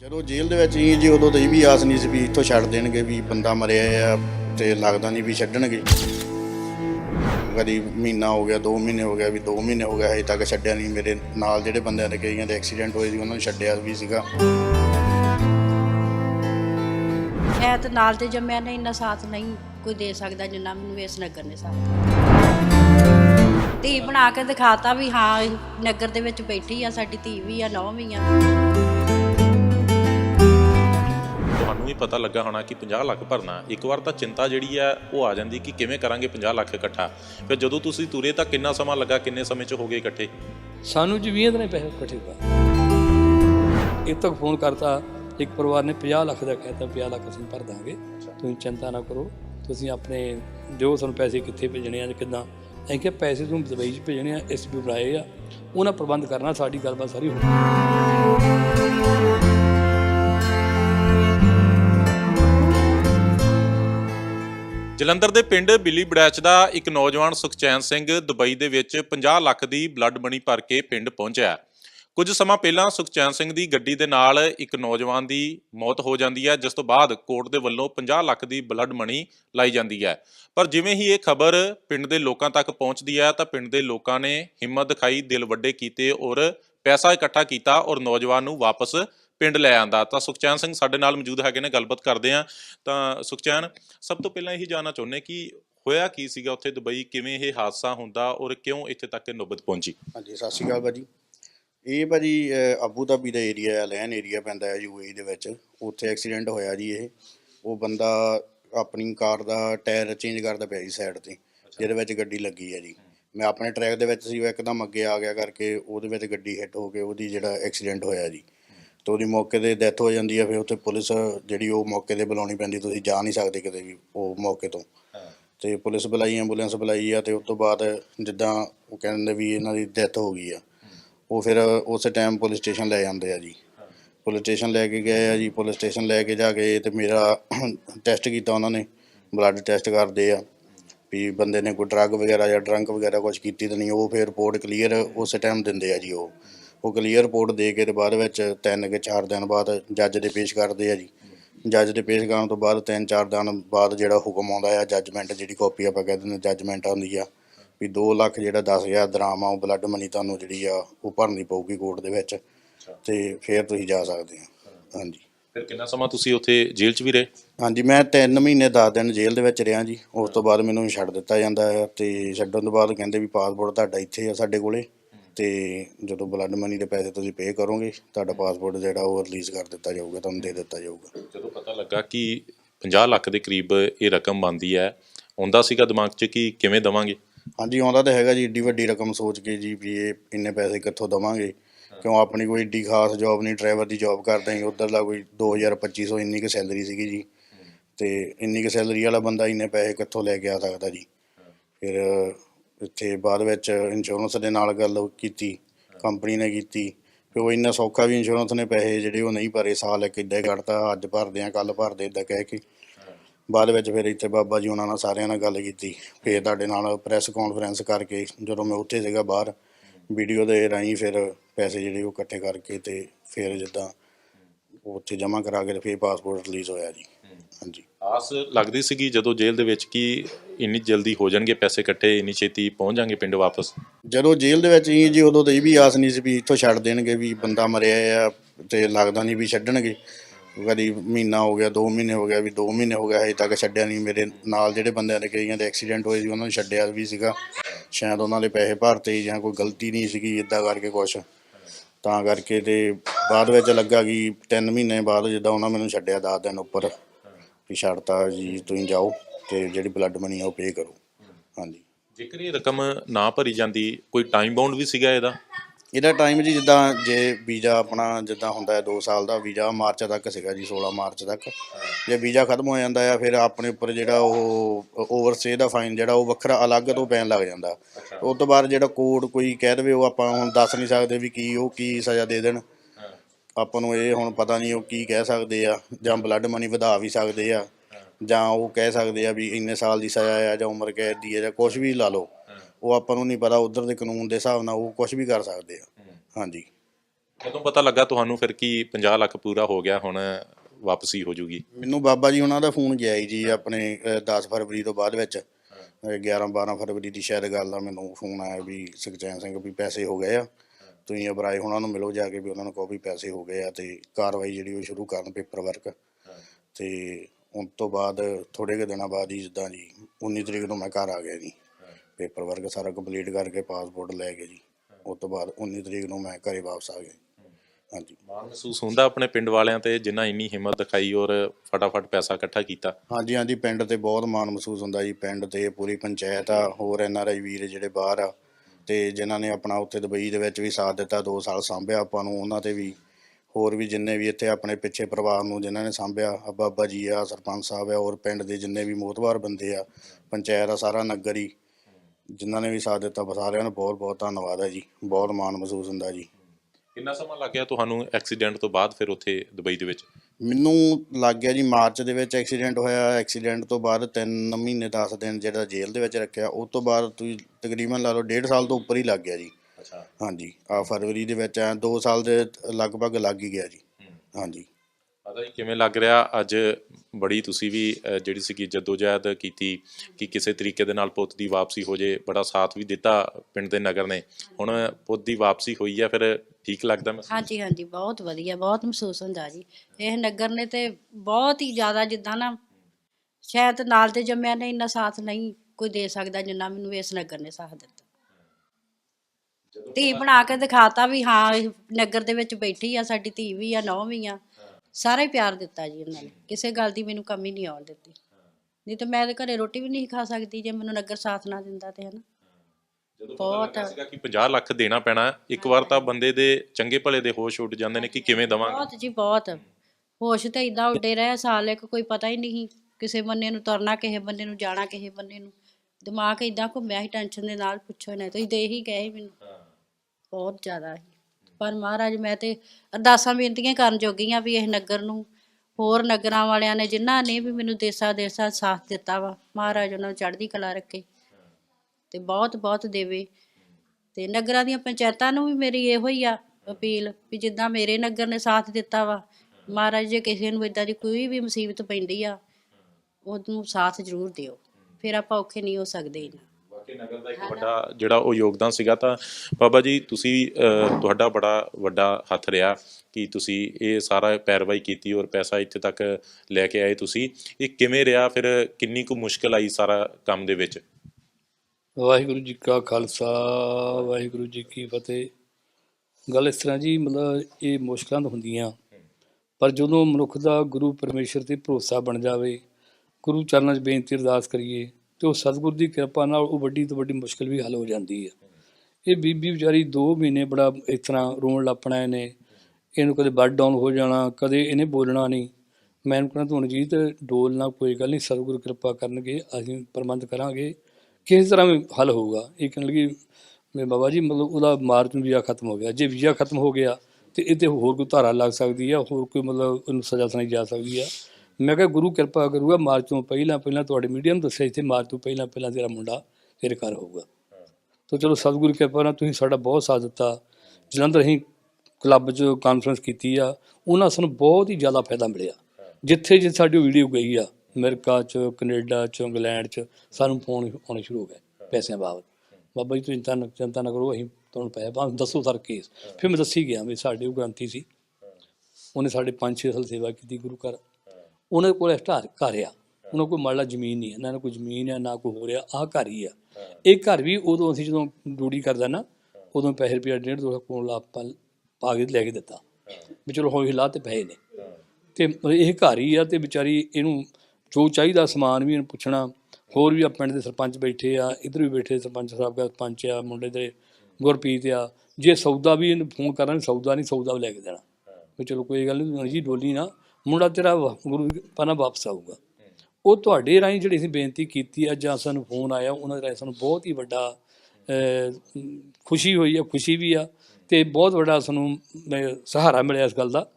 ਜਦੋਂ ਜੇਲ੍ਹ ਦੇ ਵਿੱਚ ਸੀ ਜੀ, ਉਦੋਂ ਤਾਂ ਇਹ ਵੀ ਆਸ ਨਹੀਂ ਸੀ ਵੀ ਇੱਥੋਂ ਛੱਡ ਦੇਣਗੇ ਵੀ ਬੰਦਾ ਮਰਿਆ ਆ ਤੇ ਲੱਗਦਾ ਨਹੀਂ ਵੀ ਛੱਡਣਗੇ। ਕਦੀ ਮਹੀਨਾ ਹੋ ਗਿਆ 2 ਮਹੀਨੇ ਹੋ ਗਿਆ, ਵੀ 2 ਮਹੀਨੇ ਹੋ ਗਿਆ, ਹਜੇ ਤੱਕ ਛੱਡਿਆ ਨਹੀਂ। ਮੇਰੇ ਨਾਲ ਜਿਹੜੇ ਬੰਦਿਆਂ ਦੇ ਕਈਆਂ ਦੇ ਐਕਸੀਡੈਂਟ ਹੋਏ ਸੀ, ਉਹਨਾਂ ਨੂੰ ਛੱਡਿਆ ਵੀ ਸੀਗਾ। ਐ ਤੇ ਨਾਲ ਤੇ ਜੰਮਿਆ ਨੇ ਇੰਨਾ ਸਾਥ ਨਹੀਂ ਕੋਈ ਦੇ ਸਕਦਾ ਜਿੰਨਾ ਮੈਨੂੰ ਇਸ ਨਗਰ ਨੇ ਸਾਥ ਧੀ ਬਣਾ ਕੇ ਦਿਖਾਤਾ ਵੀ ਹਾਂ, ਨਗਰ ਦੇ ਵਿੱਚ ਬੈਠੀ ਆ, ਸਾਡੀ ਧੀ ਵੀ ਆ ਨੌਂ ਵੀ ਆ। ਤੁਹਾਨੂੰ ਵੀ ਪਤਾ ਲੱਗਾ ਹੋਣਾ ਕਿ 50 ਲੱਖ ਭਰਨਾ ਇੱਕ ਵਾਰ ਤਾਂ ਚਿੰਤਾ ਜਿਹੜੀ ਹੈ ਉਹ ਆ ਜਾਂਦੀ ਕਿ ਕਿਵੇਂ ਕਰਾਂਗੇ 50 ਲੱਖ ਇਕੱਠਾ। ਫਿਰ ਜਦੋਂ ਤੁਸੀਂ ਤੁਰੇ ਤਾਂ ਕਿੰਨਾ ਸਮਾਂ ਲੱਗਾ ਕਿੰਨੇ ਸਮੇਂ 'ਚ ਹੋ ਗਏ ਇਕੱਠੇ? ਸਾਨੂੰ ਜੀ 20 ਦਿਨ ਪੈਸੇ ਇਕੱਠੇ ਕਰ ਇੱਕ ਤੱਕ ਫੋਨ ਕਰਤਾ ਇੱਕ ਪਰਿਵਾਰ ਨੇ 50 ਲੱਖ ਦਾ ਕਹਿਤਾ 50 ਲੱਖ ਅਸੀਂ ਭਰ ਦਾਂਗੇ। ਤੁਸੀਂ ਚਿੰਤਾ ਨਾ ਕਰੋ ਤੁਸੀਂ ਆਪਣੇ ਜੋ ਤੁਹਾਨੂੰ ਪੈਸੇ ਕਿੱਥੇ ਭੇਜਣੇ ਆ ਜਾਂ ਕਿੱਦਾਂ ਐਂ ਕਿ ਪੈਸੇ ਤੁਹਾਨੂੰ ਦੁਬਈ 'ਚ ਭੇਜਣੇ ਆ ਇਸ ਵੀ ਬਣਾਏ ਆ। ਉਹਨਾਂ ਪ੍ਰਬੰਧ ਕਰਨਾ ਸਾਡੀ ਗੱਲਬਾਤ ਸਾਰੀ ਹੋ ਜਲੰਧਰ ਦੇ ਪਿੰਡ ਬਿੱਲੀ ਬੜੈਚ ਦਾ ਇੱਕ ਨੌਜਵਾਨ ਸੁਖਚੈਨ ਸਿੰਘ ਦੁਬਈ ਦੇ ਵਿੱਚ 50 ਲੱਖ ਦੀ ਬਲੱਡ ਮਨੀ ਭਰ ਕੇ ਪਿੰਡ ਪਹੁੰਚਿਆ ਕੁਝ ਸਮਾਂ ਪਹਿਲਾਂ ਸੁਖਚੈਨ ਸਿੰਘ ਦੀ ਗੱਡੀ ਦੇ ਨਾਲ ਇੱਕ ਨੌਜਵਾਨ ਦੀ ਮੌਤ ਹੋ ਜਾਂਦੀ ਹੈ, ਜਿਸ ਤੋਂ ਬਾਅਦ ਕੋਰਟ ਦੇ ਵੱਲੋਂ 50 ਲੱਖ ਦੀ ਬਲੱਡ ਮਨੀ ਲਾਈ ਜਾਂਦੀ ਹੈ। ਪਰ ਜਿਵੇਂ ਹੀ ਇਹ ਖਬਰ ਪਿੰਡ ਦੇ ਲੋਕਾਂ ਤੱਕ ਪਹੁੰਚਦੀ ਹੈ, ਤਾਂ ਪਿੰਡ ਦੇ ਲੋਕਾਂ ਨੇ ਹਿੰਮਤ ਦਿਖਾਈ, ਦਿਲ ਵੱਡੇ ਕੀਤੇ ਔਰ ਪੈਸਾ ਇਕੱਠਾ ਕੀਤਾ ਔਰ ਨੌਜਵਾਨ ਨੂੰ ਵਾਪਸ ਪਿੰਡ ਲੈ ਆਂਦਾ। ਤਾਂ ਸੁਖਚੈਨ ਸਿੰਘ ਸਾਡੇ ਨਾਲ ਮੌਜੂਦ ਹੈਗੇ ਨੇ ਗੱਲਬਾਤ ਕਰਦੇ ਆ। ਤਾਂ ਸੁਖਚੈਨ ਸਭ ਤੋਂ ਪਹਿਲਾਂ ਇਹੀ ਜਾਣਨਾ ਚਾਹੁੰਦੇ ਕਿ ਹੋਇਆ ਕੀ ਸੀਗਾ ਉੱਥੇ ਦੁਬਈ? ਕਿਵੇਂ ਇਹ ਹਾਦਸਾ ਹੁੰਦਾ ਔਰ ਕਿਉਂ ਇੱਥੇ ਤੱਕ ਇਹ ਨੌਬਤ ਪਹੁੰਚੀ? ਹਾਂਜੀ ਸਤਿ ਸ਼੍ਰੀ ਅਕਾਲ ਭਾਜੀ। ਇਹ ਭਾਜੀ ਅਬੂ ਧਾਬੀ ਦਾ ਏਰੀਆ ਹੈ ਲੈਨ ਏਰੀਆ ਪੈਂਦਾ ਹੈ ਯੂਏਈ ਦੇ ਵਿੱਚ। ਉੱਥੇ ਐਕਸੀਡੈਂਟ ਹੋਇਆ ਜੀ ਇਹ। ਉਹ ਬੰਦਾ ਆਪਣੀ ਕਾਰ ਦਾ ਟਾਇਰ ਚੇਂਜ ਕਰਦਾ ਪਿਆ ਜੀ ਸਾਈਡ ਤੇ ਜਿਹਦੇ ਵਿੱਚ ਗੱਡੀ ਲੱਗੀ ਹੈ ਜੀ। ਮੈਂ ਆਪਣੇ ਟਰੈਕ ਦੇ ਵਿੱਚ ਸੀ ਉਹ ਇੱਕਦਮ ਅੱਗੇ ਆ ਗਿਆ ਕਰਕੇ ਉਹਦੇ ਵਿੱਚ ਗੱਡੀ ਹਿੱਟ ਹੋ ਕੇ ਉਹਦੀ ਜਿਹੜਾ ਐਕਸੀਡੈਂਟ ਹੋਇਆ ਜੀ। ਤੇ ਉਹਦੀ ਮੌਕੇ ਤੇ ਡੈਥ ਹੋ ਜਾਂਦੀ ਹੈ ਫਿਰ ਉੱਥੇ ਪੁਲਿਸ ਜਿਹੜੀ ਉਹ ਮੌਕੇ ਤੇ ਬੁਲਾਉਣੀ ਪੈਂਦੀ ਤੁਸੀਂ ਜਾ ਨਹੀਂ ਸਕਦੇ ਕਿਤੇ ਵੀ ਉਹ ਮੌਕੇ ਤੋਂ। ਤੇ ਪੁਲਿਸ ਬੁਲਾਈ ਐਂਬੂਲੈਂਸ ਬੁਲਾਈ ਆ ਤੇ ਉਸ ਤੋਂ ਬਾਅਦ ਜਿੱਦਾਂ ਉਹ ਕਹਿੰਦੇ ਵੀ ਇਹਨਾਂ ਦੀ ਡੈਥ ਹੋ ਗਈ ਆ ਉਹ ਫਿਰ ਉਸੇ ਟਾਈਮ ਪੁਲਿਸ ਸਟੇਸ਼ਨ ਲੈ ਜਾਂਦੇ ਆ ਜੀ। ਪੁਲਿਸ ਸਟੇਸ਼ਨ ਲੈ ਕੇ ਗਏ ਆ ਜੀ ਪੁਲਿਸ ਸਟੇਸ਼ਨ ਲੈ ਕੇ ਜਾ ਕੇ ਤੇ ਮੇਰਾ ਟੈਸਟ ਕੀਤਾ ਉਹਨਾਂ ਨੇ ਬਲੱਡ ਟੈਸਟ ਕਰਦੇ ਆ ਵੀ ਬੰਦੇ ਨੇ ਕੋਈ ਡਰੱਗ ਵਗੈਰਾ ਜਾਂ ਡਰੰਕ ਵਗੈਰਾ ਕੁਝ ਕੀਤੀ ਤਾਂ ਨਹੀਂ ਉਹ ਫਿਰ ਰਿਪੋਰਟ ਕਲੀਅਰ ਉਸੇ ਟਾਈਮ ਦਿੰਦੇ ਆ ਜੀ ਉਹ। ਉਹ ਕਲੀਅਰ ਰਿਪੋਰਟ ਦੇ ਕੇ ਤੇ ਬਾਅਦ ਵਿੱਚ ਤਿੰਨ ਕਿ ਚਾਰ ਦਿਨ ਬਾਅਦ ਜੱਜ ਦੇ ਪੇਸ਼ ਕਰਦੇ ਆ ਜੀ। ਜੱਜ ਦੇ ਪੇਸ਼ ਕਰਨ ਤੋਂ ਬਾਅਦ ਤਿੰਨ ਚਾਰ ਦਿਨ ਬਾਅਦ ਜਿਹੜਾ ਹੁਕਮ ਆਉਂਦਾ ਆ ਜੱਜਮੈਂਟ ਜਿਹੜੀ ਕਾਪੀ ਆਪਾਂ ਕਹਿੰਦੇ ਨੇ ਜੱਜਮੈਂਟ ਆਉਂਦੀ ਆ ਵੀ 2 ਲੱਖ ਜਿਹੜਾ 10000 ਦਰਾਮ ਆ ਉਹ ਬਲੱਡ ਮਨੀ ਤੁਹਾਨੂੰ ਜਿਹੜੀ ਆ ਉਹ ਭਰਨੀ ਪਊਗੀ ਕੋਰਟ ਦੇ ਵਿੱਚ ਤੇ ਫਿਰ ਤੁਸੀਂ ਜਾ ਸਕਦੇ ਆ। ਹਾਂਜੀ। ਫਿਰ ਕਿੰਨਾ ਸਮਾਂ ਤੁਸੀਂ ਉੱਥੇ ਜੇਲ੍ਹ 'ਚ ਵੀ ਰਹੇ? ਹਾਂਜੀ ਮੈਂ 3 ਮਹੀਨੇ 10 ਦਿਨ ਜੇਲ੍ਹ ਦੇ ਵਿੱਚ ਰਿਹਾ ਜੀ। ਉਸ ਤੋਂ ਬਾਅਦ ਮੈਨੂੰ ਛੱਡ ਦਿੱਤਾ ਜਾਂਦਾ ਹੈ ਤੇ ਛੱਡਣ ਤੋਂ ਬਾਅਦ ਕਹਿੰਦੇ ਵੀ ਪਾਸਪੋਰਟ ਤੁਹਾਡਾ ਇੱਥੇ ਆ ਸਾਡੇ ਕੋਲੇ। ਤੇ ਜਦੋਂ ਬਲੱਡ ਮਨੀ ਦੇ ਪੈਸੇ ਤੁਸੀਂ ਪੇ ਕਰੋਗੇ ਤੁਹਾਡਾ ਪਾਸਪੋਰਟ ਜਿਹੜਾ ਉਹ ਰਿਲੀਜ਼ ਕਰ ਦਿੱਤਾ ਜਾਊਗਾ ਤੁਹਾਨੂੰ ਦੇ ਦਿੱਤਾ ਜਾਊਗਾ। ਜਦੋਂ ਪਤਾ ਲੱਗਾ ਕਿ 50 ਲੱਖ ਦੇ ਕਰੀਬ ਇਹ ਰਕਮ ਬਣਦੀ ਹੈ ਆਉਂਦਾ ਸੀਗਾ ਦਿਮਾਗ 'ਚ ਕਿ ਕਿਵੇਂ ਦਵਾਂਗੇ? ਹਾਂਜੀ ਆਉਂਦਾ ਤਾਂ ਹੈਗਾ ਜੀ ਏਡੀ ਵੱਡੀ ਰਕਮ ਸੋਚ ਕੇ ਜੀ ਵੀ ਇਹ ਇੰਨੇ ਪੈਸੇ ਕਿੱਥੋਂ ਦਵਾਂਗੇ? ਕਿਉਂ ਆਪਣੀ ਕੋਈ ਏਡੀ ਖਾਸ ਜੌਬ ਨਹੀਂ ਡਰਾਈਵਰ ਦੀ ਜੌਬ ਕਰਦੇ ਹਾਂ ਉਧਰ ਦਾ ਕੋਈ 2250 ਇੰਨੀ ਕੁ ਸੈਲਰੀ ਸੀਗੀ ਜੀ। ਤੇ ਇੰਨੀ ਕੁ ਸੈਲਰੀ ਵਾਲਾ ਬੰਦਾ ਇੰਨੇ ਪੈਸੇ ਕਿੱਥੋਂ ਲੈ ਕੇ ਆ ਸਕਦਾ ਜੀ? ਫਿਰ ਇੱਥੇ ਬਾਅਦ ਵਿੱਚ ਇੰਸ਼ੋਰੈਂਸ ਦੇ ਨਾਲ ਗੱਲ ਕੀਤੀ ਕੰਪਨੀ ਨੇ ਕੀਤੀ ਕਿ ਉਹ ਇੰਨਾ ਸੌਖਾ ਵੀ ਇੰਸ਼ੋਰੈਂਸ ਨੇ ਪੈਸੇ ਜਿਹੜੇ ਉਹ ਨਹੀਂ ਭਰੇ ਸਾਲ ਇੱਕ ਇੱਦਾਂ ਕੱਢਤਾ ਅੱਜ ਭਰਦੇ ਆ ਕੱਲ ਭਰਦੇ ਇਦਾਂ ਕਹਿ ਕੇ। ਬਾਅਦ ਵਿੱਚ ਫਿਰ ਇੱਥੇ ਬਾਬਾ ਜੀ ਉਹਨਾਂ ਨਾਲ ਸਾਰਿਆਂ ਨਾਲ ਗੱਲ ਕੀਤੀ ਫਿਰ ਤੁਹਾਡੇ ਨਾਲ ਪ੍ਰੈਸ ਕਾਨਫਰੰਸ ਕਰਕੇ ਜਦੋਂ ਮੈਂ ਉੱਥੇ ਸੀਗਾ ਬਾਹਰ ਵੀਡੀਓ ਦੇ ਰਾਹੀਂ ਫਿਰ ਪੈਸੇ ਜਿਹੜੇ ਉਹ ਇਕੱਠੇ ਕਰਕੇ ਤੇ ਫਿਰ ਜਿੱਦਾਂ ਉੱਥੇ ਜਮ੍ਹਾਂ ਕਰਾ ਕੇ ਫਿਰ ਪਾਸਪੋਰਟ ਰਿਲੀਜ਼ ਹੋਇਆ ਜੀ। ਹਾਂਜੀ। ਆਸ ਲੱਗਦੀ ਸੀਗੀ ਜਦੋਂ ਜੇਲ੍ਹ ਦੇ ਵਿੱਚ ਕਿ ਇੰਨੀ ਜਲਦੀ ਹੋ ਜਾਣਗੇ ਪੈਸੇ ਇਕੱਠੇ, ਇੰਨੀ ਛੇਤੀ ਪਹੁੰਚ ਜਾਣਗੇ ਪਿੰਡ ਵਾਪਸ? ਜਦੋਂ ਜੇਲ੍ਹ ਦੇ ਵਿੱਚ ਹੀ ਜੀ, ਉਦੋਂ ਤਾਂ ਇਹ ਵੀ ਆਸ ਨਹੀਂ ਸੀ ਵੀ ਇੱਥੋਂ ਛੱਡ ਦੇਣਗੇ ਵੀ ਬੰਦਾ ਮਰਿਆ ਆ ਤੇ ਲੱਗਦਾ ਨਹੀਂ ਵੀ ਛੱਡਣਗੇ। ਕਦੀ ਮਹੀਨਾ ਹੋ ਗਿਆ 2 ਮਹੀਨੇ ਹੋ ਗਿਆ, ਵੀ 2 ਮਹੀਨੇ ਹੋ ਗਿਆ ਹਜੇ ਤੱਕ ਛੱਡਿਆ ਨਹੀਂ। ਮੇਰੇ ਨਾਲ ਜਿਹੜੇ ਬੰਦਿਆਂ ਦੇ ਕਈਆਂ ਦੇ ਐਕਸੀਡੈਂਟ ਹੋਏ ਸੀ, ਉਹਨਾਂ ਨੂੰ ਛੱਡਿਆ ਵੀ ਸੀਗਾ। ਸ਼ਾਇਦ ਉਹਨਾਂ ਦੇ ਪੈਸੇ ਭਰਤੇ ਜਾਂ ਕੋਈ ਗਲਤੀ ਨਹੀਂ ਸੀਗੀ ਇਦਾਂ ਕਰਕੇ ਕੁਛ। ਤਾਂ ਕਰਕੇ ਤੇ ਬਾਅਦ ਵਿੱਚ ਲੱਗਾ ਕਿ 3 ਮਹੀਨੇ ਬਾਅਦ ਜਿੱਦਾਂ ਉਹਨਾਂ ਮੈਨੂੰ ਛੱਡਿਆ 10 ਦਿਨ ਉੱਪਰ। ਵੀ ਛੱਡਤਾ ਜੀ ਤੁਸੀਂ ਜਾਓ ਤੇ ਜਿਹੜੀ ਬਲੱਡ ਮਨੀ ਆ ਉਹ ਪੇ ਕਰੋ। ਹਾਂਜੀ। ਜੇਕਰ ਇਹ ਰਕਮ ਨਾ ਭਰੀ ਜਾਂਦੀ ਕੋਈ ਟਾਈਮ ਬਾਉਂਡ ਵੀ ਸੀਗਾ ਇਹਦਾ? ਇਹਦਾ ਟਾਈਮ ਜੀ ਜਿੱਦਾਂ ਜੇ ਵੀਜ਼ਾ ਆਪਣਾ ਜਿੱਦਾਂ ਹੁੰਦਾ ਹੈ 2 ਸਾਲ ਦਾ ਵੀਜ਼ਾ ਮਾਰਚ ਤੱਕ ਸੀਗਾ ਜੀ 16 ਮਾਰਚ ਤੱਕ। ਜੇ ਵੀਜ਼ਾ ਖਤਮ ਹੋ ਜਾਂਦਾ ਆ ਫਿਰ ਆਪਣੇ ਉੱਪਰ ਜਿਹੜਾ ਉਹ ਓਵਰਸੇ ਦਾ ਫਾਈਨ ਜਿਹੜਾ ਉਹ ਵੱਖਰਾ ਅਲੱਗ ਤੋਂ ਪੈਣ ਲੱਗ ਜਾਂਦਾ। ਉਸ ਤੋਂ ਬਾਅਦ ਜਿਹੜਾ ਕੋਡ ਕੋਈ ਕਹਿ ਦੇਵੇ ਉਹ ਆਪਾਂ ਹੁਣ ਦੱਸ ਨਹੀਂ ਸਕਦੇ ਵੀ ਕੀ ਉਹ ਕੀ ਸਜ਼ਾ ਦੇ ਦੇਣ। ਆਪਾਂ ਨੂੰ ਇਹ ਹੁਣ ਪਤਾ ਨਹੀਂ ਉਹ ਕੀ ਕਹਿ ਸਕਦੇ ਆ ਜਾਂ ਬਲੱਡ ਮਨੀ ਵਧਾ ਵੀ ਸਕਦੇ ਆ ਜਾਂ ਉਹ ਕਹਿ ਸਕਦੇ ਆ ਵੀ ਇੰਨੇ ਸਾਲ ਦੀ ਸਜ਼ਾ ਆ ਜਾਂ ਉਮਰ ਕੈਦ ਦੀ ਆ ਜਾਂ ਕੁਝ ਵੀ ਲਾ ਲਓ। ਉਹ ਆਪਾਂ ਨੂੰ ਨਹੀਂ ਪਤਾ ਉਧਰ ਦੇ ਕਾਨੂੰਨ ਦੇ ਹਿਸਾਬ ਨਾਲ ਉਹ ਕੁਝ ਵੀ ਕਰ ਸਕਦੇ ਆ। ਹਾਂਜੀ। ਕਦੋਂ ਪਤਾ ਲੱਗਾ ਤੁਹਾਨੂੰ ਫਿਰ ਕਿ 50 ਲੱਖ ਪੂਰਾ ਹੋ ਗਿਆ ਹੁਣ ਵਾਪਸੀ ਹੋ ਜੂਗੀ? ਮੈਨੂੰ ਬਾਬਾ ਜੀ ਉਹਨਾਂ ਦਾ ਫੋਨ ਗਿਆ ਜੀ ਆਪਣੇ ਅ, 10 ਫਰਵਰੀ ਤੋਂ ਬਾਅਦ ਵਿੱਚ। 11 12 ਫਰਵਰੀ ਦੀ ਸ਼ਾਇਦ ਗੱਲ ਆ ਮੈਨੂੰ ਫੋਨ ਆਇਆ ਵੀ ਸੁਖਚੈਨ ਸਿੰਘ ਵੀ ਪੈਸੇ ਹੋ ਗਏ ਆ। ਤੁਸੀਂ ਅਬਰਾਏ ਉਹਨਾਂ ਨੂੰ ਮਿਲੋ ਜਾ ਕੇ ਵੀ ਉਹਨਾਂ ਨੂੰ ਕਹੋ ਵੀ ਪੈਸੇ ਹੋ ਗਏ ਆ ਤੇ ਕਾਰਵਾਈ ਜਿਹੜੀ ਉਹ ਸ਼ੁਰੂ ਕਰਨ ਪੇਪਰ ਵਰਕ। ਤੇ ਉਸ ਤੋਂ ਬਾਅਦ ਥੋੜੇ ਕੁ ਦਿਨਾਂ ਬਾਅਦ ਹੀ ਜਿੱਦਾਂ ਜੀ 19 ਤਰੀਕ ਨੂੰ ਮੈਂ ਘਰ ਆ ਗਿਆ ਜੀ। ਪੇਪਰ ਵਰਕ ਸਾਰਾ ਕੰਪਲੀਟ ਕਰਕੇ ਪਾਸਪੋਰਟ ਲੈ ਕੇ ਜੀ। ਉਸ ਤੋਂ ਬਾਅਦ 19 ਤਰੀਕ ਨੂੰ ਮੈਂ ਘਰੇ ਵਾਪਸ ਆ ਗਿਆ ਹਾਂਜੀ। ਮਾਣ ਮਹਿਸੂਸ ਹੁੰਦਾ ਆਪਣੇ ਪਿੰਡ ਵਾਲਿਆਂ ਤੇ ਜਿਨ੍ਹਾਂ ਇੰਨੀ ਹਿੰਮਤ ਦਿਖਾਈ ਔਰ ਫਟਾਫਟ ਪੈਸਾ ਇਕੱਠਾ ਕੀਤਾ? ਹਾਂਜੀ ਹਾਂਜੀ ਪਿੰਡ ਤੇ ਬਹੁਤ ਮਾਣ ਮਹਿਸੂਸ ਹੁੰਦਾ ਜੀ। ਪਿੰਡ ਤੇ ਪੂਰੀ ਪੰਚਾਇਤ ਆ ਹੋਰ ਐਨ ਆਰ ਆਈ ਵੀਰ ਜਿਹੜੇ ਬਾਹਰ ਆ ਤੇ ਜਿਨ੍ਹਾਂ ਨੇ ਆਪਣਾ ਉੱਥੇ ਦੁਬਈ ਦੇ ਵਿੱਚ ਵੀ ਸਾਥ ਦਿੱਤਾ 2 ਸਾਲ ਸਾਂਭਿਆ ਆਪਾਂ ਨੂੰ, ਉਹਨਾਂ ਤੇ ਵੀ, ਹੋਰ ਵੀ ਜਿੰਨੇ ਵੀ ਇੱਥੇ ਆਪਣੇ ਪਿੱਛੇ ਪਰਿਵਾਰ ਨੂੰ ਜਿਨ੍ਹਾਂ ਨੇ ਸਾਂਭਿਆ ਬਾਬਾ ਜੀ ਆ, ਸਰਪੰਚ ਸਾਹਿਬ ਆ, ਹੋਰ ਪਿੰਡ ਦੇ ਜਿੰਨੇ ਵੀ ਮੋਤਬਾਰ ਬੰਦੇ ਆ, ਪੰਚਾਇਤ ਆ, ਸਾਰਾ ਨਗਰ ਹੀ, ਜਿਨ੍ਹਾਂ ਨੇ ਵੀ ਸਾਥ ਦਿੱਤਾ ਸਾਰਿਆਂ ਨੂੰ ਬਹੁਤ ਬਹੁਤ ਧੰਨਵਾਦ ਹੈ ਜੀ, ਬਹੁਤ ਮਾਣ ਮਹਿਸੂਸ ਹੁੰਦਾ ਜੀ। ਕਿੰਨਾ ਸਮਾਂ ਲੱਗ ਗਿਆ ਤੁਹਾਨੂੰ ਐਕਸੀਡੈਂਟ ਤੋਂ ਬਾਅਦ ਫਿਰ ਉੱਥੇ ਦੁਬਈ ਦੇ ਵਿੱਚ? ਮੈਨੂੰ ਲੱਗ ਗਿਆ ਜੀ ਮਾਰਚ ਦੇ ਵਿੱਚ ਐਕਸੀਡੈਂਟ ਹੋਇਆ। ਐਕਸੀਡੈਂਟ ਤੋਂ ਬਾਅਦ 3 ਮਹੀਨੇ 10 ਦਿਨ ਜਿਹੜਾ ਜੇਲ੍ਹ ਦੇ ਵਿੱਚ ਰੱਖਿਆ। ਉਸ ਤੋਂ ਬਾਅਦ ਤੁਸੀਂ ਤਕਰੀਬਨ ਲਾ ਲਓ 1.5 ਸਾਲ ਤੋਂ ਉੱਪਰ ਹੀ ਲੱਗ ਗਿਆ ਜੀ। ਅੱਛਾ। ਹਾਂਜੀ ਆ ਫਰਵਰੀ ਦੇ ਵਿੱਚ ਐ 2 ਸਾਲ ਦੇ ਲਗਭਗ ਲੱਗ ਹੀ ਗਿਆ ਜੀ। ਹਾਂਜੀ। ਪਤਾ ਜੀ ਕਿਵੇਂ ਲੱਗ ਰਿਹਾ? ਅੱਜ ਬੜੀ ਤੁਸੀਂ ਵੀ ਜਿਹੜੀ ਸੀਗੀ ਜਦੋਜਹਿਦ ਕੀਤੀ ਕਿ ਕਿਸੇ ਤਰੀਕੇ ਦੇ ਨਾਲ ਪੁੱਤ ਦੀ ਵਾਪਸੀ ਹੋ ਜੇ। ਬੜਾ ਸਾਥ ਵੀ ਦਿੱਤਾ ਪਿੰਡ ਦੇ ਨਗਰ ਨੇ। ਹੁਣ ਪੁੱਤ ਦੀ ਵਾਪਸੀ ਹੋਈ ਹੈ ਫਿਰ ਠੀਕ ਲੱਗਦਾ ਮੈਂ ਹਾਂਜੀ ਹਾਂਜੀ ਬਹੁਤ ਵਧੀਆ ਬਹੁਤ ਮਹਿਸੂਸ ਹੁੰਦਾ ਜੀ। ਇਹ ਨਗਰ ਨੇ ਤੇ ਬਹੁਤ ਹੀ ਜ਼ਿਆਦਾ ਜਿੱਦਾਂ ਨਾ ਸ਼ਾਇਦ ਨਾਲ ਦੇ ਜੰਮਿਆਂ ਨੇ ਇੰਨਾ ਸਾਥ ਨਹੀਂ ਕੋਈ ਦੇ ਸਕਦਾ ਜਿੰਨਾ ਮੈਨੂੰ ਇਸ ਨਗਰ ਨੇ ਸਾਥ ਦਿੱਤਾ। ਧੀ ਬਣਾ ਕੇ ਦਿਖਾਤਾ ਵੀ ਹਾਂ ਇਹ ਨਗਰ ਦੇ ਵਿੱਚ ਬੈਠੀ ਆ ਸਾਡੀ ਧੀ ਵੀ ਆ ਨੌਂ ਵੀ ਆ। ਸਾਰਾ ਹੀ ਪਿਆਰ ਦਿੱਤਾ ਜੀ ਉਹਨਾਂ ਨੇ। ਕਿਸੇ ਗੱਲ ਦੀ ਮੈਨੂੰ ਕਮੀ ਨਹੀਂ ਆਉਣ ਦਿੱਤੀ। ਨਹੀਂ ਤਾਂ ਮੈਂ ਤੇ ਘਰੇ ਰੋਟੀ ਵੀ ਨਹੀਂ ਖਾ ਸਕਦੀ ਜੇ ਮੈਨੂੰ ਨਗਰ ਸਾਥ ਨਾ ਦਿੰਦਾ ਤੇ ਹਨਾ। ਜਦੋਂ ਪਤਾ ਬਹੁਤ- ਲੱਗਾ ਸੀਗਾ ਕਿ 50 ਲੱਖ ਦੇਣਾ ਪੈਣਾ ਇੱਕ ਵਾਰ ਤਾਂ ਬੰਦੇ ਦੇ ਚੰਗੇ ਭਲੇ ਦੇ ਹੋਸ਼ ਉੱਡ ਜਾਂਦੇ ਨੇ ਕਿ ਕਿਵੇਂ ਦਵਾਂਗੇ? ਬਹੁਤ ਜੀ ਬਹੁਤ। ਹੋਸ਼ ਤੇ ਇਦਾਂ ਉੱਡੇ ਰਹੇ ਸਾਲ ਇੱਕ ਕੋਈ ਪਤਾ ਹੀ ਨਹੀਂ ਕਿਸੇ ਬੰਨੇ ਨੂੰ ਤੁਰਨਾ ਕਿਸੇ ਬੰਨੇ ਨੂੰ ਜਾਣਾ ਕਿਸੇ ਬੰਨੇ ਨੂੰ। ਦਿਮਾਗ ਇਦਾਂ ਘੁੰਮਿਆ ਸੀ ਟੈਨਸ਼ਨ ਦੇ ਨਾਲ ਪੁੱਛੋ ਨਾ ਤੁਸੀਂ ਦੇ ਹੀ ਗਏ ਮੈਨੂੰ। ਬਹੁਤ ਜ਼ਿਆਦਾ ਸੀ। ਪਰ ਮਹਾਰਾਜ ਮੈਂ ਤੇ ਅਰਦਾਸਾਂ ਬੇਨਤੀਆਂ ਕਰਨ ਜੋਗੀ ਆ ਵੀ ਇਹ ਨਗਰ ਨੂੰ ਹੋਰ ਨਗਰਾਂ ਵਾਲਿਆਂ ਨੇ ਜਿਨ੍ਹਾਂ ਨੇ ਵੀ ਮੈਨੂੰ ਦੇਸਾ ਦੇਸਾ ਸਾਥ ਦਿੱਤਾ ਵਾ ਮਹਾਰਾਜ ਉਹਨਾਂ ਨੂੰ ਚੜ੍ਹਦੀ ਕਲਾ ਰੱਖੇ। ਤੇ ਬਹੁਤ ਬਹੁਤ ਦੇਵੇ। ਤੇ ਨਗਰਾਂ ਦੀਆਂ ਪੰਚਾਇਤਾਂ ਨੂੰ ਵੀ ਮੇਰੀ ਇਹੋ ਹੀ ਆ ਅਪੀਲ ਵੀ ਜਿੱਦਾਂ ਮੇਰੇ ਨਗਰ ਨੇ ਸਾਥ ਦਿੱਤਾ ਵਾ ਮਹਾਰਾਜ ਜੇ ਕਿਸੇ ਨੂੰ ਇਦਾਂ ਦੀ ਕੋਈ ਵੀ ਮੁਸੀਬਤ ਪੈਂਦੀ ਆ ਉਹਨੂੰ ਸਾਥ ਜ਼ਰੂਰ ਦਿਓ। ਫਿਰ ਆਪਾਂ ਔਖੇ ਨਹੀਂ ਹੋ ਸਕਦੇ ਇਹਨਾਂ ਵਾਕਈ ਨਗਰ ਦਾ ਇੱਕ ਵੱਡਾ ਜਿਹੜਾ ਉਹ ਯੋਗਦਾਨ ਸੀਗਾ ਤਾਂ ਬਾਬਾ ਜੀ ਤੁਸੀਂ ਅਹ, ਤੁਹਾਡਾ ਬੜਾ ਵੱਡਾ ਹੱਥ ਰਿਹਾ ਕਿ ਤੁਸੀਂ ਇਹ ਸਾਰਾ ਪੈਰਵਾਈ ਕੀਤੀ ਔਰ ਪੈਸਾ ਇੱਥੇ ਤੱਕ ਲੈ ਕੇ ਆਏ ਤੁਸੀਂ। ਇਹ ਕਿਵੇਂ ਰਿਹਾ? ਫਿਰ ਕਿੰਨੀ ਕੁ ਮੁਸ਼ਕਲ ਆਈ ਸਾਰਾ ਕੰਮ ਦੇ ਵਿੱਚ? ਵਾਹਿਗੁਰੂ ਜੀ ਕਾ ਖਾਲਸਾ, ਵਾਹਿਗੁਰੂ ਜੀ ਕੀ ਫਤਿਹ। ਗੱਲ ਇਸ ਤਰ੍ਹਾਂ ਜੀ, ਮਤਲਬ ਇਹ ਮੁਸ਼ਕਲਾਂ ਤਾਂ ਹੁੰਦੀਆਂ, ਪਰ ਜਦੋਂ ਮਨੁੱਖ ਦਾ ਗੁਰੂ ਪਰਮੇਸ਼ਰ ਤੇ ਭਰੋਸਾ ਬਣ ਜਾਵੇ, ਗੁਰੂ ਚਰਨਾਂ 'ਚ ਬੇਨਤੀ ਅਰਦਾਸ ਕਰੀਏ, ਤੇ ਉਹ ਸਤਿਗੁਰ ਦੀ ਕਿਰਪਾ ਨਾਲ ਉਹ ਵੱਡੀ ਤੋਂ ਵੱਡੀ ਮੁਸ਼ਕਲ ਵੀ ਹੱਲ ਹੋ ਜਾਂਦੀ ਹੈ। ਇਹ ਬੀਬੀ ਵਿਚਾਰੀ 2 ਮਹੀਨੇ ਬੜਾ ਇਸ ਤਰ੍ਹਾਂ ਰੋਣ ਲੱਪਣਾ ਇਹਨੇ। ਇਹਨੂੰ ਕਦੇ ਬਲੱਡ ਡਾਊਨ ਹੋ ਜਾਣਾ, ਕਦੇ ਇਹਨੇ ਬੋਲਣਾ ਨਹੀਂ। ਮੈਂ ਇਹਨੂੰ ਕਹਿੰਦਾ, ਤੂੰ ਜੀਤ ਡੋਲਣਾ ਕੋਈ ਗੱਲ ਨਹੀਂ, ਸਤਿਗੁਰ ਕਿਰਪਾ ਕਰਨਗੇ, ਅਸੀਂ ਪ੍ਰਬੰਧ ਕਰਾਂਗੇ। ਕਿਸ ਤਰ੍ਹਾਂ ਵੀ ਹੱਲ ਹੋਊਗਾ। ਇਹ ਕਹਿਣ ਲੱਗੀ ਵੀ ਬਾਬਾ ਜੀ ਮਤਲਬ ਉਹਦਾ ਮਾਰਚ ਨੂੰ ਵੀਜ਼ਾ ਖਤਮ ਹੋ ਗਿਆ। ਜੇ ਵੀਜ਼ਾ ਖਤਮ ਹੋ ਗਿਆ ਤੇ ਇਹ ਤੇ ਹੋਰ ਕੋਈ ਧਾਰਾ ਲੱਗ ਸਕਦੀ ਆ ਹੋਰ ਕੋਈ ਮਤਲਬ ਉਹਨੂੰ ਸਜ਼ਾ ਸੁਣਾਈ ਜਾ ਸਕਦੀ ਆ। ਮੈਂ ਕਿਹਾ ਗੁਰੂ ਕਿਰਪਾ ਕਰੂਗਾ ਮਾਰਚ ਤੋਂ ਪਹਿਲਾਂ ਪਹਿਲਾਂ ਤੁਹਾਡੇ ਮੀਡੀਆ ਨੂੰ ਦੱਸਿਆ ਇੱਥੇ ਮਾਰਚ ਤੋਂ ਪਹਿਲਾਂ ਪਹਿਲਾਂ ਤੇਰਾ ਮੁੰਡਾ ਤੇਰੇ ਘਰ ਹੋਊਗਾ ਤਾਂ ਚਲੋ ਸਤਿਗੁਰੂ ਕਿਰਪਾ ਨਾਲ ਤੁਸੀਂ ਸਾਡਾ ਬਹੁਤ ਸਾਥ ਦਿੱਤਾ। ਜਲੰਧਰ ਅਸੀਂ ਕਲੱਬ 'ਚ ਕਾਨਫਰੰਸ ਕੀਤੀ ਆ। ਉਹਨਾਂ ਸਾਨੂੰ ਬਹੁਤ ਹੀ ਜ਼ਿਆਦਾ ਫਾਇਦਾ ਮਿਲਿਆ। ਜਿੱਥੇ ਜਿੱਥੇ ਸਾਡੀ ਵੀਡੀਓ ਗਈ ਆ ਅਮਰੀਕਾ 'ਚ, ਕੈਨੇਡਾ 'ਚ, ਇੰਗਲੈਂਡ 'ਚ, ਸਾਨੂੰ ਫੋਨ ਆਉਣੇ ਸ਼ੁਰੂ ਹੋ ਗਏ ਪੈਸਿਆਂ ਬਾਬਤ। ਬਾਬਾ ਜੀ, ਤੁਸੀਂ ਚਿੰਤਾ ਨਾ ਚਿੰਤਾ ਨਾ ਕਰੋ, ਅਸੀਂ ਤੁਹਾਨੂੰ ਪੈਸੇ ਪਾ ਦੱਸੋ ਸਰ ਕੇਸ ਫਿਰ ਮੈਂ ਦੱਸੀ ਗਿਆ ਵੀ ਸਾਡੇ ਉਹ ਗ੍ਰੰਥੀ ਸੀ। ਉਹਨੇ ਸਾਡੇ 5-6 ਸਾਲ ਸੇਵਾ ਕੀਤੀ ਗੁਰੂ ਘਰ। ਉਹਨਾਂ ਕੋਲ ਹਟਾਰ ਘਰ ਆ। ਉਹਨਾਂ ਕੋਲ ਮਾੜਾ ਜ਼ਮੀਨ ਨਹੀਂ ਹੈ ਨਾ ਕੋਈ ਜ਼ਮੀਨ ਹੈ ਨਾ ਕੋਈ ਹੋ ਰਿਹਾ ਆਹ ਘਰ ਹੀ ਆ। ਇਹ ਘਰ ਵੀ ਉਦੋਂ ਅਸੀਂ ਜਦੋਂ ਡਿਊਟੀ ਕਰਦਾ ਨਾ, ਉਦੋਂ ਪੈਸੇ ਰੁਪਇਆ ਡੇਢ ਦੋ ਲੱਖ ਕੋਲ ਆਪਾਂ ਪਾ ਕੇ ਲੈ ਕੇ ਦਿੱਤਾ। ਵੀ ਚਲੋ ਹੋਈ ਲਾ ਤੇ ਪੈਸੇ ਨੇ। ਤੇ ਇਹ ਘਰ ਹੀ ਆ ਤੇ ਵਿਚਾਰੀ ਇਹਨੂੰ ਜੋ ਚਾਹੀਦਾ ਸਮਾਨ ਵੀ ਇਹਨੂੰ ਪੁੱਛਣਾ, ਹੋਰ ਵੀ ਆ ਪਿੰਡ ਦੇ ਸਰਪੰਚ ਬੈਠੇ ਆ, ਇਧਰ ਵੀ ਬੈਠੇ ਸਰਪੰਚ ਸਾਹਿਬ ਦਾ ਸਰਪੰਚ ਆ, ਮੁੰਡੇ ਦੇ ਗੁਰਪ੍ਰੀਤ ਆ, ਜੇ ਸੌਦਾ ਵੀ ਇਹਨੂੰ ਫੋਨ ਕਰਾਂ ਸੌਦਾ ਨਹੀਂ, ਸੌਦਾ ਵੀ ਲੈ ਕੇ ਦੇਣਾ। ਵੀ ਚਲੋ ਕੋਈ ਗੱਲ ਨਹੀਂ ਜੀ ਡੋਲੀ ਨਾ, ਮੁੰਡਾ ਤੇਰਾ ਵਾ- ਗੁਰੂ ਪਾਣਾ ਵਾਪਸ ਆਊਗਾ। ਉਹ ਤੁਹਾਡੇ ਰਾਹੀਂ ਜਿਹੜੀ ਅਸੀਂ ਬੇਨਤੀ ਕੀਤੀ ਆ, ਜਾਂ ਸਾਨੂੰ ਫੋਨ ਆਇਆ, ਉਹਨਾਂ ਦੇ ਰਾਹੀਂ ਸਾਨੂੰ ਬਹੁਤ ਹੀ ਵੱਡਾ ਖੁਸ਼ੀ ਹੋਈ ਆ, ਖੁਸ਼ੀ ਵੀ ਆ, ਤੇ ਬਹੁਤ ਵੱਡਾ ਸਾਨੂੰ ਸਹਾਰਾ ਮਿਲਿਆ ਇਸ ਗੱਲ ਦਾ,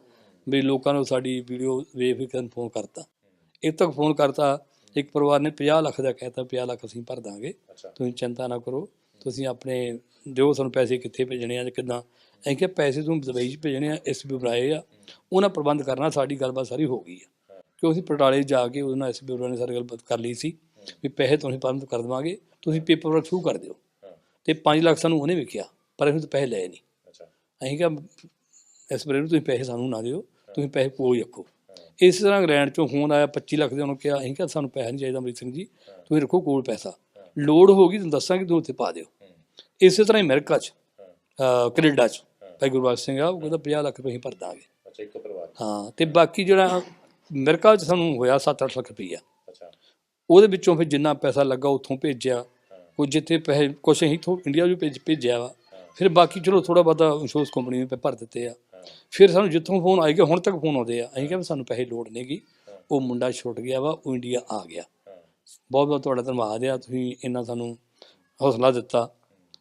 ਵੀ ਲੋਕਾਂ ਨੂੰ ਸਾਡੀ ਵੀਡੀਓ ਵੇਖ ਕੇ ਫੋਨ ਕਰਤਾ। ਇਹ ਤੱਕ ਫੋਨ ਕਰਤਾ ਇੱਕ ਪਰਿਵਾਰ ਨੇ 50 ਲੱਖ ਦਾ ਕਹਿਤਾ 50 ਲੱਖ ਅਸੀਂ ਭਰ ਦਾਂਗੇ। ਤੁਸੀਂ ਚਿੰਤਾ ਨਾ ਕਰੋ ਤੁਸੀਂ ਆਪਣੇ ਜੋ ਤੁਹਾਨੂੰ ਪੈਸੇ ਕਿੱਥੇ ਭੇਜਣੇ ਆ ਜਾਂ ਕਿੱਦਾਂ। ਅਸੀਂ ਕਿਹਾ ਪੈਸੇ ਤੁਹਾਨੂੰ ਦੁਬਈ 'ਚ ਭੇਜਣੇ ਆ ਇਸ ਵੀ ਬੁਲਾਏ ਆ ਉਹਨਾਂ ਪ੍ਰਬੰਧ ਕਰਨਾ ਸਾਡੀ ਗੱਲਬਾਤ ਸਾਰੀ ਹੋ ਗਈ ਆ। ਕਿਉਂ ਅਸੀਂ ਪਟਾਲੇ ਜਾ ਕੇ ਉਹਦੇ ਨਾਲ ਇਸ ਬਿਊਰੋ ਨੇ ਸਾਰੀ ਗੱਲਬਾਤ ਕਰ ਲਈ ਸੀ ਵੀ ਪੈਸੇ ਤੁਸੀਂ ਪ੍ਰਬੰਧ ਕਰ ਦੇਵਾਂਗੇ ਤੁਸੀਂ ਪੇਪਰ ਵਰਕ ਸ਼ੁਰੂ ਕਰ ਦਿਓ। ਤੇ 5 ਲੱਖ ਸਾਨੂੰ ਉਹਨੇ ਵਿਕਿਆ ਪਰ ਅਸੀਂ ਤਾਂ ਪੈਸੇ ਲਏ ਨਹੀਂ। ਅੱਛਾ। ਅਸੀਂ ਕਿਹਾ ਇਸ ਵੇਲੇ ਨੂੰ ਤੁਸੀਂ ਪੈਸੇ ਸਾਨੂੰ ਨਾ ਦਿਓ ਤੁਸੀਂ ਪੈਸੇ ਕੋਲ ਹੀ ਰੱਖੋ। ਇਸ ਤਰ੍ਹਾਂ ਇੰਗਲੈਂਡ ਚੋਂ ਫੋਨ ਆਇਆ 25 ਲੱਖ ਦੇ ਉਹਨੂੰ ਕਿਹਾ ਅਸੀਂ ਕਿਹਾ ਸਾਨੂੰ ਪੈਸਾ ਨਹੀਂ ਚਾਹੀਦਾ ਅਮਰੀਕ ਸਿੰਘ ਜੀ ਤੁਸੀਂ ਰੱਖੋ ਕੋਲ ਪੈਸਾ। ਲੋੜ ਹੋਗੀ ਤੁਹਾਨੂੰ ਦੱਸਾਂਗੇ ਤੁਸੀਂ ਉੱਥੇ ਪਾ ਦਿਓ। ਇਸੇ ਤਰ੍ਹਾਂ ਹੀ ਅਮਰੀਕਾ 'ਚ ਕੈਨੇਡਾ 'ਚ। ਭਾਈ ਗੁਰਬਖਸ਼ ਸਿੰਘ ਆ ਉਹ ਕਹਿੰਦਾ 50 ਲੱਖ ਰੁਪਏ ਅਸੀਂ ਭਰ ਦਾਂਗੇ। ਅੱਛਾ ਇੱਕ ਪਰਿਵਾਰ ਹਾਂ ਤੇ ਬਾਕੀ ਜਿਹੜਾ ਅਮਰੀਕਾ 'ਚ ਸਾਨੂੰ ਹੋਇਆ 7-8 ਲੱਖ ਰੁਪਈਆ। ਅੱਛਾ। ਉਹਦੇ ਵਿੱਚੋਂ ਫਿਰ ਜਿੰਨਾ ਪੈਸਾ ਲੱਗਾ ਉੱਥੋਂ ਭੇਜਿਆ। ਕੁਝ ਜਿੱਥੇ ਪੈਸੇ ਕੁਛ ਅਸੀਂ ਇੱਥੋਂ ਇੰਡੀਆ ਵੀ ਭੇਜ ਭੇਜਿਆ ਵਾ। ਫਿਰ ਬਾਕੀ ਚਲੋ ਥੋੜਾ ਬਹੁਤਾ ਇੰਸ਼ੋਰੈਂਸ ਕੰਪਨੀ ਨੇ ਭਰ ਦਿੱਤੇ ਆ। ਫਿਰ ਸਾਨੂੰ ਜਿੱਥੋਂ ਫੋਨ ਆਏਗਾ ਹੁਣ ਤੱਕ ਫੋਨ ਆਉਂਦੇ ਆ, ਅਸੀਂ ਕਿਹਾ ਵੀ ਸਾਨੂੰ ਪੈਸੇ ਲੋੜ ਨਹੀਂਗੀ ਉਹ ਮੁੰਡਾ ਛੁੱਟ ਗਿਆ ਵਾ, ਉਹ ਇੰਡੀਆ ਆ ਗਿਆ। ਬਹੁਤ ਬਹੁਤ ਤੁਹਾਡਾ ਧੰਨਵਾਦ ਆ, ਤੁਸੀਂ ਇੰਨਾ ਸਾਨੂੰ ਹੌਸਲਾ ਦਿੱਤਾ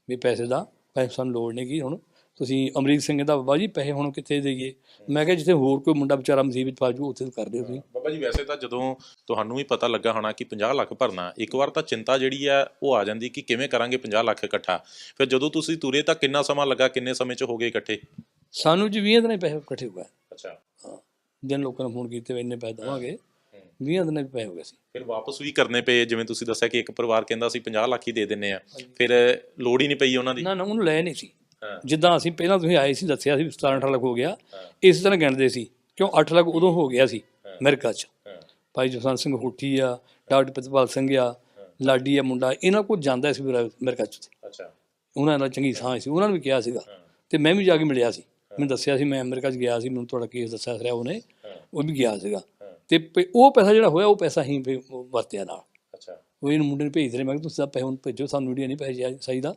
ਵੀ ਪੈਸੇ ਦਾ, ਪੈਸੇ ਸਾਨੂੰ ਲੋੜ ਨਹੀਂਗੀ ਹੁਣ। ਤੁਸੀਂ ਅਮਰੀਕ ਸਿੰਘ ਦਾ ਬਾਬਾ ਜੀ, ਪੈਸੇ ਹੁਣ ਕਿੱਥੇ ਦੇਈਏ? ਮੈਂ ਕਿਹਾ ਜਿੱਥੇ ਹੋਰ ਕੋਈ ਮੁੰਡਾ ਵਿਚਾਰਾ ਮੁਸੀਬਤ ਪਾ ਜੂ, ਉੱਥੇ ਕਰ ਦਿਓ ਤੁਸੀਂ। ਬਾਬਾ ਜੀ, ਵੈਸੇ ਤਾਂ ਜਦੋਂ ਤੁਹਾਨੂੰ ਵੀ ਪਤਾ ਲੱਗਾ ਹੋਣਾ ਕਿ 50 ਲੱਖ ਭਰਨਾ, ਇੱਕ ਵਾਰ ਤਾਂ ਚਿੰਤਾ ਜਿਹੜੀ ਆ, ਉਹ ਆ ਜਾਂਦੀ ਕਿ ਕਿਵੇਂ ਕਰਾਂਗੇ 50 ਲੱਖ ਇਕੱਠਾ। ਫਿਰ ਜਦੋਂ ਤੁਸੀਂ ਤੁਰੇ ਤਾਂ ਕਿੰਨਾ ਸਮਾਂ ਲੱਗਾ, ਕਿੰਨੇ ਸਮੇਂ 'ਚ ਹੋ ਗਏ ਇਕੱਠੇ? ਸਾਨੂੰ ਜੀ 20 ਦਿਨਾਂ ਪੈਸੇ ਇਕੱਠੇ ਹੋ ਗਏ। ਅੱਛਾ। ਹਾਂ। ਜਿਨ ਲੋਕਾਂ ਨੇ ਫੋਨ ਕੀਤੇ ਵੀ ਇੰਨੇ ਪੈਸੇ ਦੇਵਾਂਗੇ। 20 ਦਿਨਾਂ ਵਿੱਚ ਪੈਸੇ ਹੋ ਗਏ ਸੀ। ਫਿਰ ਵਾਪਸ ਵੀ ਕਰਨੇ ਪਏ ਜਿਵੇਂ ਤੁਸੀਂ ਦੱਸਿਆ ਕਿ ਇੱਕ ਪਰਿਵਾਰ ਕਹਿੰਦਾ ਸੀ 50 ਲੱਖ ਹੀ ਦੇ ਦਿੰਨੇ ਆ। ਫਿਰ ਲੋੜ ਹੀ ਨਹੀਂ ਪਈ ਉਹਨਾਂ ਦੀ। ਨਾ ਨਾ ਉਹਨੂੰ ਲੈ ਨਹੀਂ ਸੀ। ਜਿੱਦਾਂ ਅਸੀਂ ਪਹਿਲਾਂ ਤੁਸੀਂ ਆਏ ਸੀ ਦੱਸਿਆ ਸੀ 17 18 ਲੱਖ ਹੋ ਗਿਆ। ਇਸ ਤਰ੍ਹਾਂ ਗਿਣਦੇ ਸੀ। ਕਿਉਂ 8 ਲੱਖ ਉਦੋਂ ਹੋ ਗਿਆ ਸੀ ਅਮਰੀਕਾ 'ਚ। ਭਾਈ ਜਸਵੰਤ ਸਿੰਘ ਹੁੱਠੀ ਆ ਡਾਕਟਰ ਪ੍ਰਿਤਪਾਲ ਸਿੰਘ ਆ ਲਾਡੀ ਆ ਮੁੰਡਾ। ਇਹਨਾਂ ਕੋਲ ਜਾਂਦਾ ਸੀ ਵੀ ਅਮਰੀਕਾ 'ਚ। ਅੱਛਾ। ਉਹਨਾਂ ਨਾਲ ਚੰਗੀ ਸਾਂ ਸੀ। ਉਹਨਾਂ ਨੂੰ ਵੀ ਕਿਹਾ ਸੀਗਾ। ਤੇ ਮੈਂ ਵੀ ਜਾ ਕੇ ਮਿਲਿਆ ਸੀ। ਮੈਨੂੰ ਦੱਸਿਆ ਸੀ ਮੈਂ ਅਮਰੀਕਾ 'ਚ ਗਿਆ ਸੀ ਮੈਨੂੰ ਤੁਹਾਡਾ ਕੇਸ ਦੱਸਿਆ ਰਿਹਾ ਉਹਨੇ ਉਹ ਵੀ ਗਿਆ ਸੀਗਾ। ਤੇ ਉਹ ਪੈਸਾ ਜਿਹੜਾ ਹੋਇਆ ਉਹ ਪੈਸਾ ਹੀ ਉਹ ਵਰਤਿਆ ਨਾਲ। ਅੱਛਾ। ਉਹ ਇਹਨੂੰ ਮੁੰਡੇ ਨੂੰ ਭੇਜ ਰਹੇ ਮੈਂ ਕਿਹਾ ਤੁਸੀਂ ਤਾਂ ਪੈਸੇ ਹੁਣ ਭੇਜੋ ਸਾਨੂੰ ਇੰਡੀਆ ਨਹੀਂ ਭੇਜਿਆ ਚਾਹੀਦਾ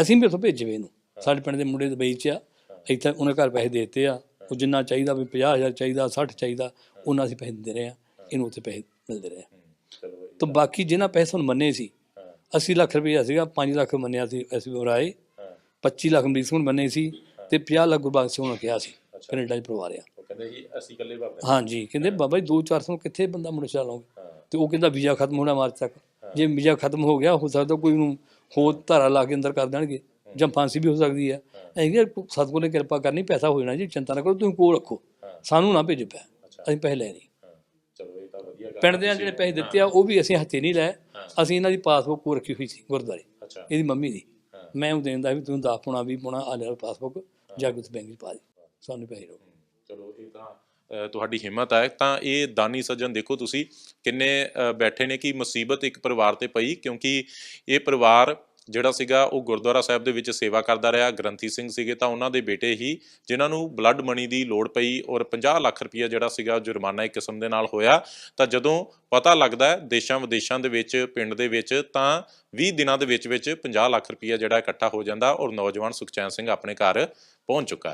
ਅਸੀਂ ਵੀ ਉੱਥੋਂ ਭੇਜਵੇ ਇਹਨੂੰ। ਸਾਡੇ ਪਿੰਡ ਦੇ ਮੁੰਡੇ ਦੁਬਈ 'ਚ ਆ ਇੱਥੇ ਉਹਨੇ ਘਰ ਪੈਸੇ ਦੇ ਦਿੱਤੇ ਆ। ਉਹ ਜਿੰਨਾ ਚਾਹੀਦਾ ਵੀ 50000 ਚਾਹੀਦਾ 60 ਚਾਹੀਦਾ ਉਹਨਾਂ ਅਸੀਂ ਪੈਸੇ ਦਿੰਦੇ ਰਹੇ ਆ। ਇਹਨੂੰ ਉੱਥੇ ਪੈਸੇ ਮਿਲਦੇ ਰਹੇ ਤਾਂ ਬਾਕੀ ਜਿਨ੍ਹਾਂ ਪੈਸੇ ਤੁਹਾਨੂੰ ਮੰਨੇ ਸੀ 80 ਲੱਖ ਰੁਪਏ ਸੀਗਾ 5 ਲੱਖ ਮੰਨਿਆ ਸੀ ਅਸੀਂ ਬਰਾਏ 25 ਲੱਖ ਅਮਰੀਕ ਸਿੰਘ ਨੂੰ ਮੰਨੇ ਸੀ ਤੇ 50 ਲੱਖ ਗੁਰਬਖਸ਼ ਸਿੰਘ ਨੂੰ ਕਿਹਾ ਸੀ ਕੈਨੇਡਾ 'ਚ ਪਰਿਵਾਰ ਆ ਉਹ ਕਹਿੰਦੇ ਜੀ ਅਸੀਂ ਇਕੱਲੇ ਭਰਦੇ ਹਾਂਜੀ ਕਹਿੰਦੇ ਬਾਬਾ ਜੀ 2-400 ਕਿੱਥੇ ਬੰਦਾ ਮੁੰਡਾ ਚਲਾਉਂਗੇ ਤੇ ਉਹ ਕਹਿੰਦਾ ਵੀਜ਼ਾ ਖਤਮ ਹੋਣਾ ਮਾਰਚ ਤੱਕ। ਜੇ ਵੀਜ਼ਾ ਖਤਮ ਹੋ ਗਿਆ ਹੋ ਸਕਦਾ ਕੋਈ ਨੂੰ ਹੋਰ ਧਾਰਾ ਲਾ ਕੇ ਅੰਦਰ ਕਰ ਦੇਣਗੇ ਜਾਂ ਫਾਂਸੀ ਵੀ ਹੋ ਸਕਦੀ ਹੈ। ਐਂ ਕਿ ਸਤਿਗੁਰ ਨੇ ਕਿਰਪਾ ਕਰਨੀ ਪੈਸਾ ਹੋ ਜਾਣਾ ਜੀ ਚਿੰਤਾ ਨਾ ਕਰੋ ਤੁਸੀਂ ਕੋਲ ਰੱਖੋ। ਸਾਨੂੰ ਨਾ ਭੇਜੋ ਪੈ। ਅਸੀਂ ਪੈਸੇ ਲੈ ਨਹੀਂ ਚਲੋ ਇਹ ਤਾਂ ਵਧੀਆ ਗੱਲ ਪਿੰਡ ਦੇ ਜਿਹੜੇ ਪੈਸੇ ਦਿੱਤੇ ਆ ਉਹ ਵੀ ਅਸੀਂ ਹੱਥੇ ਨਹੀਂ ਲਏ। ਅਸੀਂ ਇਹਨਾਂ ਦੀ ਪਾਸਬੁੱਕ ਕੋ ਰੱਖੀ ਹੋਈ ਸੀ ਗੁਰਦੁਆਰੇ। ਇਹਦੀ ਮੰਮੀ ਦੀ। ਮੈਂ ਉਹ ਦੇਂਦਾ ਵੀ ਤੂੰ 10 ਪੁਣਾ 20 ਪੁਣਾ ਆ ਲੈ ਪਾਸਬੁੱਕ। ਜਾ ਕੇ ਉਸ ਬੈਂਕ ਪਾ ਦੇ ਸਾਨੂੰ ਪੈਸੇ ਰੋ ਚਲੋ ਇਹ ਤਾਂ ਤੁਹਾਡੀ ਹਿੰਮਤ ਹੈ ਤਾਂ ਇਹ ਦਾਨੀ ਸੱਜਣ ਦੇਖੋ ਤੁਸੀਂ ਕਿੰਨੇ ਬੈਠੇ ਨੇ ਕਿ ਮੁਸੀਬਤ ਇੱਕ ਪਰਿਵਾਰ ਤੇ ਪਈ ਕਿਉਂਕਿ ਇਹ ਪਰਿਵਾਰ ਜਿਹੜਾ ਸੀਗਾ ਉਹ ਗੁਰਦੁਆਰਾ ਸਾਹਿਬ ਦੇ ਵਿੱਚ ਸੇਵਾ ਕਰਦਾ ਰਿਹਾ, ਗ੍ਰੰਥੀ ਸਿੰਘ ਸੀਗੇ ਤਾਂ ਉਹਨਾਂ ਦੇ ਬੇਟੇ ਹੀ, ਜਿਨ੍ਹਾਂ ਨੂੰ ਬਲੱਡ ਮਨੀ ਦੀ ਲੋੜ ਪਈ ਔਰ 50 ਲੱਖ ਰੁਪਈਆ ਜਿਹੜਾ ਸੀਗਾ ਜੁਰਮਾਨਾ ਇੱਕ ਕਿਸਮ ਦੇ ਨਾਲ ਹੋਇਆ, ਤਾਂ ਜਦੋਂ ਪਤਾ ਲੱਗਦਾ ਹੈ ਦੇਸ਼ਾਂ ਵਿਦੇਸ਼ਾਂ ਦੇ ਵਿੱਚ, ਪਿੰਡ ਦੇ ਵਿੱਚ, ਤਾਂ 20 ਦਿਨਾਂ ਦੇ ਵਿੱਚ ਵਿੱਚ 50 ਲੱਖ ਰੁਪਈਆ ਜਿਹੜਾ ਇਕੱਠਾ ਹੋ ਜਾਂਦਾ ਔਰ ਨੌਜਵਾਨ ਸੁਖਚੈਨ ਸਿੰਘ ਆਪਣੇ ਘਰ ਪਹੁੰਚ ਚੁੱਕਾ